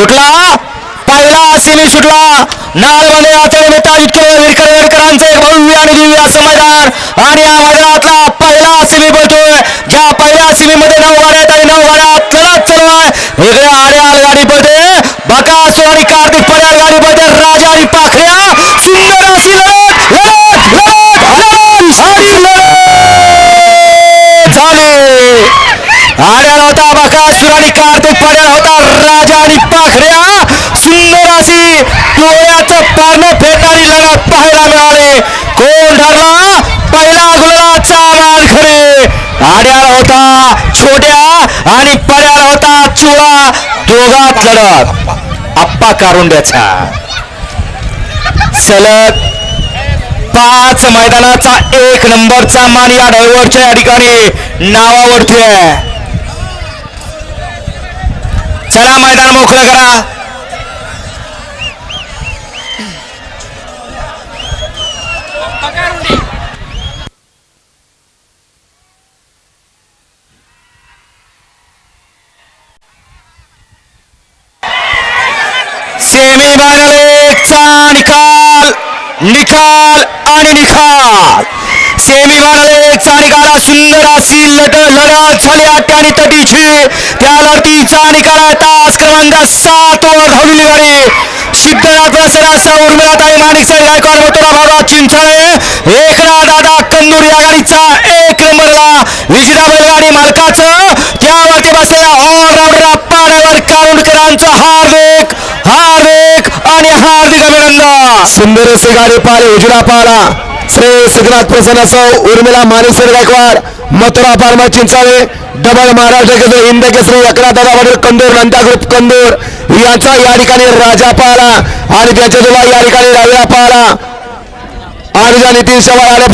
सुटला पहिला सिमी सुटला नालमध्ये आता मित्रा इतके विरकर विरकरांचं एक भव्य आणि दिव्य असं मैदान. आणि या मैदानातला पहिला सिमी बोलतोय ज्या पहिल्या सिमीमध्ये नऊ गाड्या आहेत आणि नऊ गाड्यात लढत चालू आहे वेगळ्या आड्या गाडी पळते. बकासो आणि कार्तिक पड्याल गाडी बोलते राजा आणि पाखऱ्या सुंदर अशी लढत लढत लढत लढत आणि लढत झाली. आड्या होता बकासूर आणि कार्तिक पड्याल होता. राजा आणि पाखऱ्या. सुंदर अशी डोळ्याचं पारणं फेडणारी लढत पाहायला मिळाली. कोण ठरला पहिला गुलाचा मानखरे आड्याला होता छोट्या आणि पड्याला होता चुळा. दोघात लढत आप्पा कारुंड्याचा. सलग पाच मैदानाचा एक नंबरचा मान या ड्रायव्हरच्या ठिकाणी नावावरती आहे. चला मैदान मोकळं करा. सेमी फायनल एकचा निकाल निकाल आणि निकाल. सेमी फायनल निकाल सुंदर अशी लट लढत झाली अट्टी आणि तटीची त्या लढतीचा निकाल आहे. तास क्रमांक सात वर धावलेली गाडी सिद्धनाथ प्रसरासा उर्मिळाताई माणिकसाई गायकवाड मथुरा भाऊराव चिंचाळे. एकनाथ दादा कंदूर या गाडीचा एक नंबरला. विजेता बैलगाडी मालकाचं. त्यावरती बसलेला ऑलराऊंडर अप्पा ड्रायव्हर कारुंडकरांचं हार्दिक हार्दिक आणि हार्दिक अभिनंदन. सुंदर अशी गाडी पाहिली उजडा पाहला श्री सिद्धनाथ प्रसन्नासह उर्मिला मानेश्वर गायकवाड. मथुरा फार्मा चिंचाळे डबल महाराष्ट्र केसरी हिंद केसरी अकरा दादा कंदूर नंदा ग्रुप कंदूर. याचा या ठिकाणी राजा पाहला आणि त्याच्या तुला या ठिकाणी राजा पाहला आणि नितीन शवाळ आले